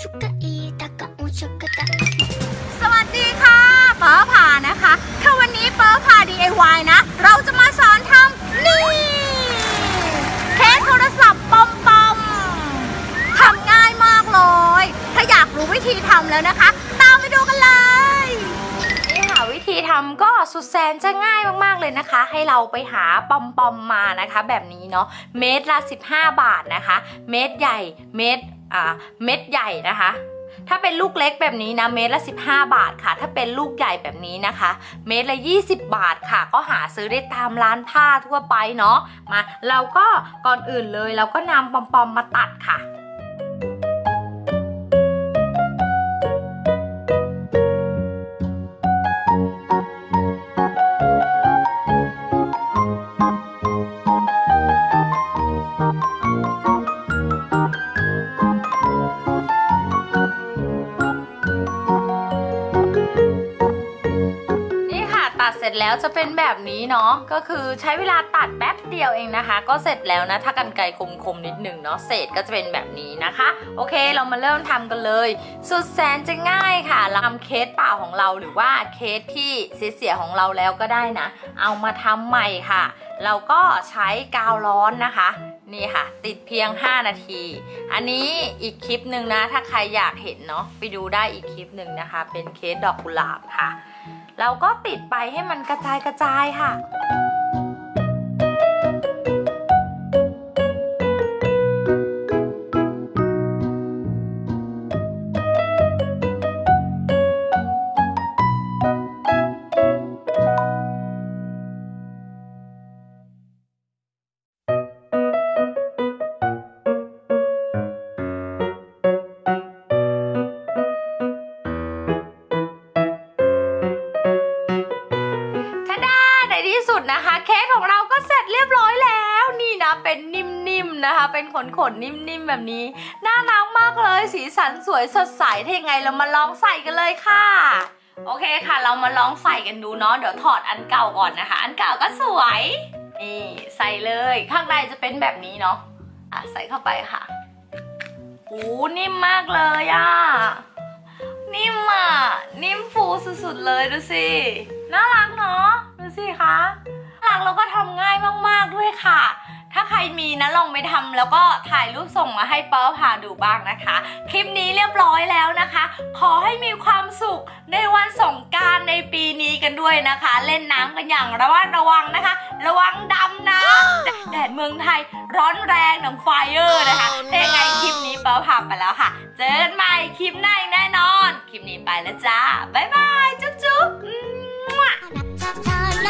ชุกอีตะกะอุชุกตะสวัสดีค่ะเปิร์ผ่านะคะถ้าวันนี้เปิร์ผ่า DIY นะ เราจะมาสอนทำนี่เคสโทรศัพท์ปอมปอมทำง่ายมากเลย ถ้าอยากรู้วิธีทำแล้วนะคะ ตามไปดูกันเลยนี่ค่ะวิธีทำก็สุดแสนจะง่ายมากๆเลยนะคะ ให้เราไปหาปอมปอมมานะคะ แบบนี้เนาะเม็ดละ 15 บาทนะคะ เม็ดใหญ่เม็ด เม็ดใหญ่นะคะ ถ้าเป็นลูกเล็กแบบนี้นะเม็ดละ 15 บาทค่ะ ถ้าเป็นลูกใหญ่แบบนี้นะคะ เม็ดละ 20 บาทค่ะ ก็หาซื้อได้ตามร้านผ้าทั่วไปเนาะมาเราก็ก่อนอื่นเลยเราก็นำปอมปอมมาตัดค่ะ ตัดเสร็จแล้วจะเป็นแบบนี้เนาะก็คือใช้เวลาตัดแป๊บเดียวเองนะคะ ก็เสร็จแล้วนะถ้ากันไกรคมๆนิดหนึ่งเนาะเศษก็จะเป็นแบบนี้นะคะ โอเคเรามาเริ่มทำกันเลย สุดแสนจะง่ายค่ะเราทำเคสเปล่าของเราหรือว่าเคสที่เสียๆของเราแล้วก็ได้นะ เอามาทำใหม่ค่ะ เราก็ใช้กาวร้อนนะคะนี่ค่ะ ติดเพียง 5 นาที อันนี้อีกคลิปหนึ่งนะ ถ้าใครอยากเห็นเนาะไปดูได้อีกคลิปหนึ่งนะคะ เป็นเคสดอกกุหลาบค่ะ เราก็ติดไปให้มันกระจายกระจายค่ะ นที่สุดนะคะ เค้กของเราก็เสร็จเรียบร้อยแล้ว นี่นะเป็นนิ่มๆนะคะ เป็นขนๆนิ่มๆแบบนี้น่ารักมากเลยสีสันสวยสดใสถ้ายังไงเรามาลองใส่กันเลยค่ะโอเคค่ะ เรามาลองใส่กันดูเนาะเดี๋ยวถอดอันเก่าก่อนนะคะ อันเก่าก็สวยนี่ใส่เลยข้างในจะเป็นแบบนี้เนาะอะใส่เข้าไปค่ะโอ้นิ่มมากเลยอะนิ่มอะนิ่มฟูสุดๆเลยดูสิน่ารัก สิคะน่ารักแล้วก็ทำง่ายมากๆด้วยค่ะ ถ้าใครมีนะลองไปทำแล้วก็ถ่ายรูปส่งมาให้เปิ้ลพาดูบ้างนะคะ คลิปนี้เรียบร้อยแล้วนะคะ ขอให้มีความสุขในวันสงกรารในปีนี้กันด้วยนะคะ เล่นน้ำกันอย่างระมัดระวังนะคะ ระวังดำนะแดดเมืองไทยร้อนแรงหนังไฟเออร์นะคะถ้ายังไงคลิปนี้เปิ้ลพาไปแล้วค่ะ เจอกันใหม่คลิปหน้าอีกแน่นอน คลิปนี้ไปแล้วจ้าบ๊ายบายจุ๊บจุ๊บ